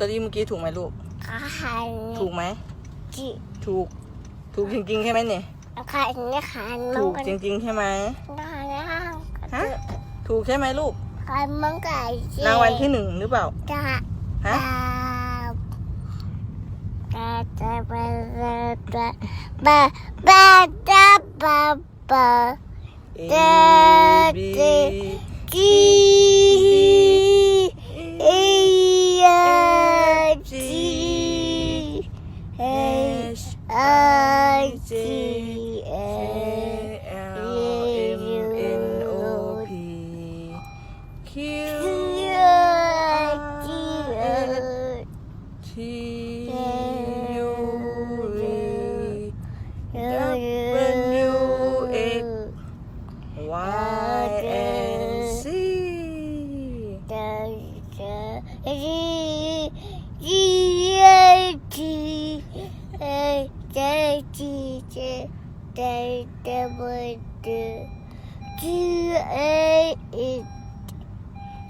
ตอรี่เมื่อกี้ถูกไหมลูกถูกไหมถูก ถูกจริงๆใช่ไหมเนี่ย คันนะคันมัถูกนจกันริงๆใช่ไหม นะคนะคฮะ ถูกใช่ไหมลูกขานมังไก่รางวัลที่หนึ่งหรือเปล่า กะฮะจะไปจะ บะบะจะบะบะ A B จี J A L M N O P Q R T U V W X Y G J D W D G A E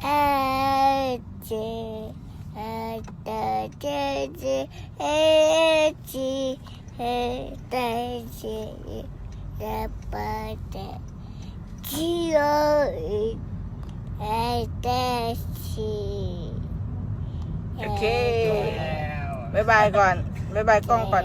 A J A D J J A G A D J E W D G O E A D C โอเค บ๊ายบายก่อน บ๊ายบายกล้องก่อน